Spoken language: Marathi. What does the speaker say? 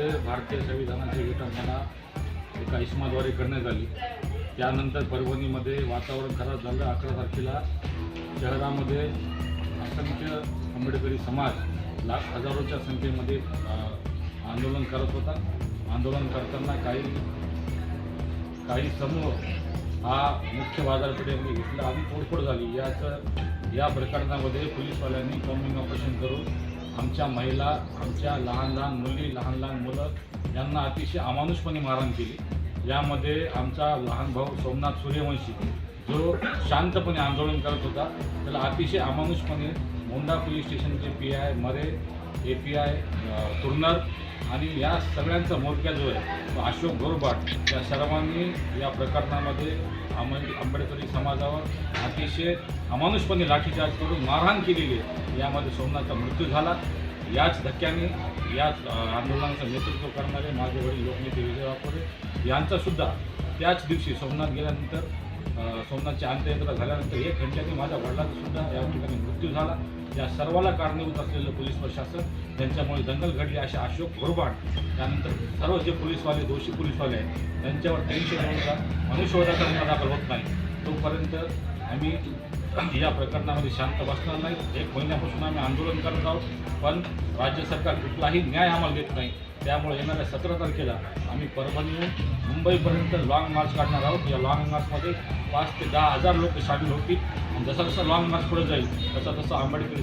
परभणीमध्ये भारतीय संविधानाची विटंबना एका इस्माद्वारे करण्यात आली. त्यानंतर परभणीमध्ये वातावरण खराब झालं. अकरा तारखेला शहरामध्ये असंख्य आंबेडकरी समाज लाख हजारोच्या संख्येमध्ये आंदोलन करत होता. आंदोलन करताना काही काही समूह हा मुख्य बाजारपेठेमध्ये घेतला. आणि तोडफोड झाली. याचं या प्रकरणामध्ये पोलीसवाल्यांनी कॉम्बिंग ऑपरेशन करून आमच्या महिला आमच्या लहान लहान मुली लहान लहान मुलं यांना अतिशय अमानुषपणे मारहाण केली. यामध्ये आमचा लहान भाऊ सोमनाथ सूर्यवंशी जो शांतपणे आंदोलन करत होता त्याला अतिशय अमानुषपणे मोंडा पोलीस स्टेशनचे P I Mare A P I तुर्नर आणि या सगळ्यांचा मोर्चा जो आहे तो अशोक गोरबाट या सर्वांनी या प्रकरणामध्ये आम आंबेडकरी समाजावर अतिशय अमानुषपणे लाठीचार्ज करून मारहाण केलेली आहे. यामध्ये सोमनाथचा मृत्यू झाला. याच धक्क्याने याच आंदोलनाचं नेतृत्व करणारे माझे वडील लोकनेते विजय वाकोरे यांचासुद्धा त्याच दिवशी सोमनाथ गेल्यानंतर सोमनाथची अंत्ययात्रा झाल्यानंतर एक घंट्याने माझ्या वडिलांचासुद्धा या ठिकाणी मृत्यू झाला. या सर्वाला कारणीभूत असलेलं पोलीस प्रशासन त्यांच्यामुळे दंगल घडली असे अशोक घोरबाड त्यानंतर सर्व जे पोलीसवाले दोषी पोलीसवाले आहेत त्यांच्यावर त्यांचे दोनचा मनुष्यवधाचा गुन्हा दाखल होत नाही. तोपर्यंत आम्ही या प्रकरणामध्ये शांत बसणार नाही. एक महिन्यापासून आम्ही आंदोलन करत आहोत पण राज्य सरकार कुठलाही न्याय आम्हाला देत नाही. त्यामुळे येणाऱ्या सतरा तारखेला आम्ही परभणी मुंबईपर्यंत लॉंग मार्च काढणार आहोत. या लॉंग मार्चमध्ये पाच ते दहा हजार लोक सामील होतील. आणि जसा जसा लॉंग मार्च पुढे जाईल तसा तसा आंबेडकरी